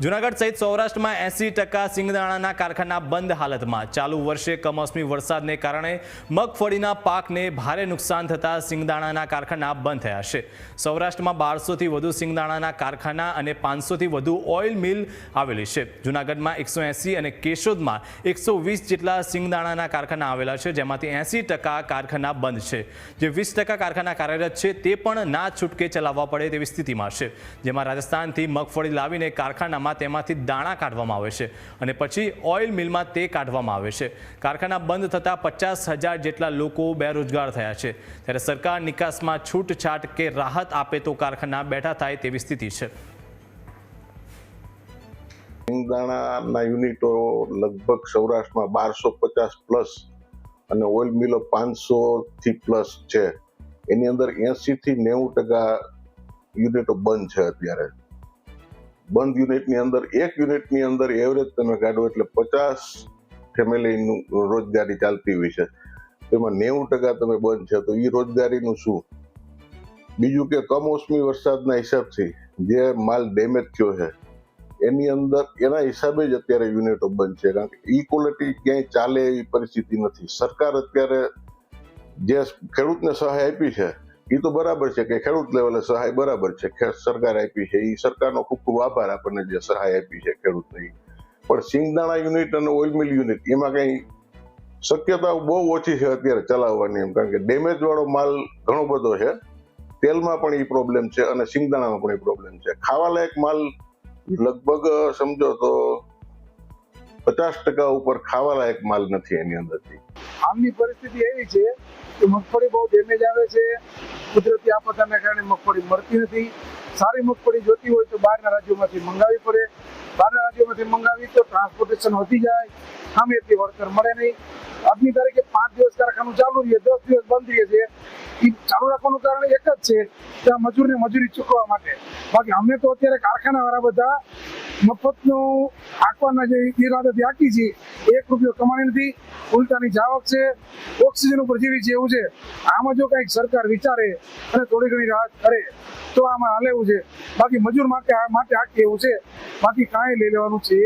જુનાગઢ સહિત સૌરાષ્ટ્રમાં એસી ટકા સિંગદાણાના કારખાના બંધ હાલતમાં. ચાલુ વર્ષે કમોસમી વરસાદને કારણે મગફળીના પાકને ભારે નુકસાન થતાં સિંગદાણાના કારખાના બંધ થયા છે. સૌરાષ્ટ્રમાં બારસોથી વધુ સિંગદાણાના કારખાના અને પાંચસોથી વધુ ઓઇલ મિલ આવેલી છે. જુનાગઢમાં એકસો અને કેશોદમાં એકસો જેટલા સિંગદાણાના કારખાના આવેલા છે, જેમાંથી એંસી કારખાના બંધ છે. જે વીસ કારખાના કાર્યરત છે, તે પણ ના છૂટકે ચલાવવા પડે તેવી સ્થિતિમાં છે. જેમાં રાજસ્થાનથી મગફળી લાવીને કારખાનામાં તેમાંથી દાણા કાઢવામાં આવે છે અને પછી ઓઇલ મિલમાં તે કાઢવામાં આવે છે. કારખાના બંધ થતાં પચાસ હજાર જેટલા લોકો બેરોજગાર થયા છે. ત્યારે સરકાર નિકાસમાં છૂટછાટ કે રાહત આપે તો કારખાના બેઠા થાય તેવી સ્થિતિ છે. સિંગદાણાના યુનિટો લગભગ સૌરાષ્ટ્રમાં બારસો પચાસ પ્લસ અને ઓઇલ મિલો પાંચસો થી પ્લસ છે. એની અંદર એસી થી નેવું ટકા યુનિટો બંધ છે અત્યારે. બંધ યુનિટની અંદર, એક યુનિટની અંદર એવરેજ તમે કાઢો એટલે પચાસ ફેમિલીનું રોજગારી ચાલતી હોય છે. તેમાં નેવું ટકા તમે બંધ છે, તો એ રોજગારીનું શું? બીજું કે કમોસમી વરસાદના હિસાબથી જે માલ ડેમેજ થયો છે, એની અંદર, એના હિસાબે જ અત્યારે યુનિટો બંધ છે, કારણ કે ઈ ક્વોલિટી ક્યાંય ચાલે એવી પરિસ્થિતિ નથી. સરકાર અત્યારે જે ખેડૂતને સહાય આપી છે એ તો બરાબર છે કે ખેડૂત લેવલે સહાય બરાબર છે. સરકાર આપી છે એ સરકારનો ખૂબ ખૂબ આભાર આપણને જે સહાય આપી છે ખેડૂતને. પણ સિંગદાણા યુનિટ અને ઓઇલ મિલ યુનિટ એમાં કઈ શક્યતાઓ બહુ ઓછી છે અત્યારે ચલાવવાની એમ, કારણ કે ડેમેજ વાળો માલ ઘણો બધો છે. તેલમાં પણ એ પ્રોબ્લેમ છે અને સિંગદાણામાં પણ એ પ્રોબ્લેમ છે. ખાવાલાયક માલ લગભગ સમજો તો પચાસ ટકા ઉપર ખાવાલાયક માલ નથી એની અંદરથી. હાલની પરિસ્થિતિ એવી છે કે મગફળી બહુ ડેમેજ આવે છે. કુદરતી આફતના કારણે મગફળી મળતી નથી. સારી મગફળી જોતી હોય તો બહારના રાજ્યોમાંથી મંગાવી પડે. બહારના રાજ્યોમાંથી મંગાવી તો ટ્રાન્સપોર્ટેશન વધી જાય. સામે તે વળતર મળે નહીં. આજની તારીખે પાંચ દિવસ કારખાનું ચાલુ રહીએ દસ દિવસ બંધ રહીએ છે. એ ચાલુ રાખવાનું કારણ એક જ છે કે આ મજૂરને મજૂરી ચૂકવવા માટે. બાકી અમે તો અત્યારે કારખાના વાળા બધા મફતનું આંકવાના જે ઈરાદાથી આંકી છે, એક રૂપિયો કમાણી નથી. ઉલટાની જાવક છે, ઓક્સિજન ઉપર જીવી છે એવું છે. આમાં જો કંઈક સરકાર વિચારે અને થોડી ઘણી રાહત કરે, તો આમાં હાલ એવું છે. બાકી મજૂર માટે માટે આંકી એવું છે. બાકી કાંઈ લઈ લેવાનું છે